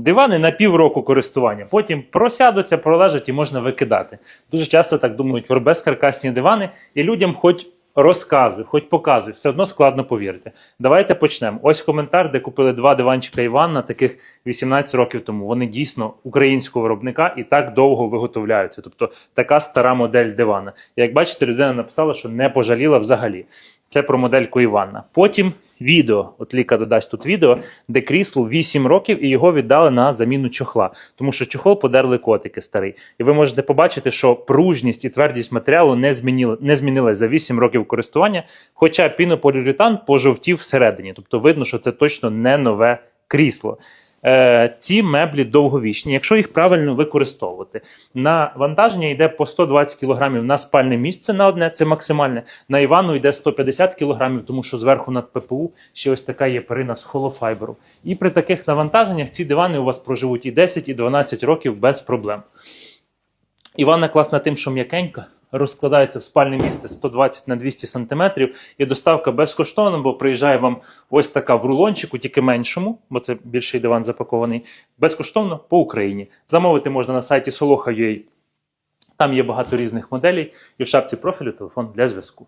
Дивани на півроку користування. Потім просядуться, пролежать і можна викидати. Дуже часто так думають про безкаркасні дивани, і людям хоч розказуй, хоч показуй, все одно складно повірити. Давайте почнемо. Ось коментар, де купили два диванчика Іван на таких 18 років тому. Вони дійсно українського виробника і так довго виготовляються. Тобто така стара модель дивана. Як бачите, людина написала, що не пожаліла взагалі. Це про модельку Івана. Потім відео. От Ліка додасть тут відео, де кріслу 8 років і його віддали на заміну чохла, тому що чохол подерли котики старий. І ви можете побачити, що пружність і твердість матеріалу не змінили, не змінилась за 8 років користування, хоча пінополіуретан пожовтів всередині. Тобто видно, що це точно не нове крісло. Е, ці меблі довговічні, якщо їх правильно використовувати. На вантаження йде по 120 кг на спальне місце на одне, це максимальне. На Івану йде 150 кг, тому що зверху над ППУ ще ось така є перина з холофайберу. І при таких навантаженнях ці дивани у вас проживуть і 10, і 12 років без проблем. Івана класна тим, що м'якенька, розкладається в спальне місце 120 на 200 см, і доставка безкоштовна, бо приїжджає вам ось така в рулончику, тільки меншому, бо це більший диван запакований, безкоштовно по Україні. Замовити можна на сайті soloha.ua. Там є багато різних моделей, і в шапці профілю телефон для зв'язку.